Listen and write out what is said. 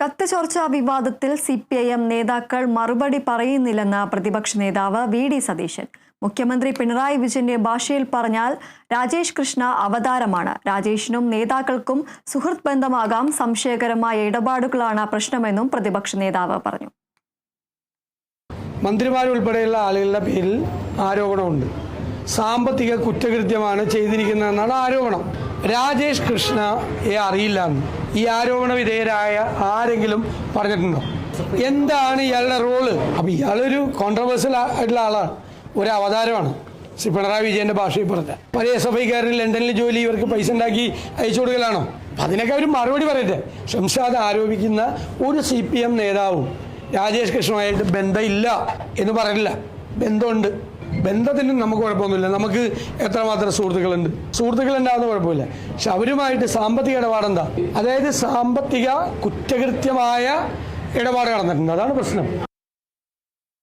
കത്ത് ചോർച്ച വിവാദത്തിൽ സി പി ഐ എം നേതാക്കൾ മറുപടി പറയുന്നില്ലെന്ന് പ്രതിപക്ഷ നേതാവ് വി ഡി സതീശൻ. മുഖ്യമന്ത്രി പിണറായി വിജയന്റെ ഭാഷയിൽ പറഞ്ഞാൽ രാജേഷ് കൃഷ്ണ അവതാരമാണ്. രാജേഷിനും നേതാക്കൾക്കും സുഹൃത്ത് ബന്ധമാകാം സംശയകരമായ ഇടപാടുകളാണ് പ്രശ്നമെന്നും പ്രതിപക്ഷ നേതാവ് പറഞ്ഞു. മന്ത്രിമാരുൾപ്പെടെയുള്ള ആളുകളുടെ പേരിൽ ആരോപണമുണ്ട്. സാമ്പത്തിക കുറ്റകൃത്യമാണ് ചെയ്തിരിക്കുന്നതെന്നാണ് ആരോപണം. രാജേഷ് കൃഷ്ണയെ അറിയില്ല എന്ന്. ഈ ആരോപണ വിധേയരായ ആരെങ്കിലും പറഞ്ഞിട്ടുണ്ടോ? എന്താണ് ഇയാളുടെ റോൾ അപ്പം ഇയാളൊരു കോൺട്രവേഴ്സ്യൽ ആയിട്ടുള്ള ആളാണ്. ഒരു അവതാരമാണ്. ശ്രീ പിണറായി വിജയന്റെ ഭാഷയിൽ പറഞ്ഞ. പഴയ എസ് എഫ് ഐക്കാരൻ ലണ്ടനിൽ ജോലി ഇവർക്ക് പൈസ ഉണ്ടാക്കി അയച്ചു കൊടുക്കലാണോ? അപ്പം അതിനൊക്കെ അവർ മറുപടി പറയട്ടെ. ഷംഷാദ് ആരോപിക്കുന്ന ഒരു സി പി എം നേതാവും രാജേഷ് കൃഷ്ണുമായിട്ട് ബന്ധമില്ല എന്ന് പറയില്ല ബന്ധമുണ്ട്. ബന്ധത്തിന് നമുക്ക് കുഴപ്പമൊന്നുമില്ല. നമുക്ക് എത്രമാത്രം സുഹൃത്തുക്കളുണ്ട്? സുഹൃത്തുക്കൾ ഉണ്ടാകുന്ന കുഴപ്പമില്ല. പക്ഷെ അവരുമായിട്ട് സാമ്പത്തിക ഇടപാടെന്താ അതായത് സാമ്പത്തിക കുറ്റകൃത്യമായ ഇടപാട് നടന്നിട്ടുണ്ട്. അതാണ് പ്രശ്നം.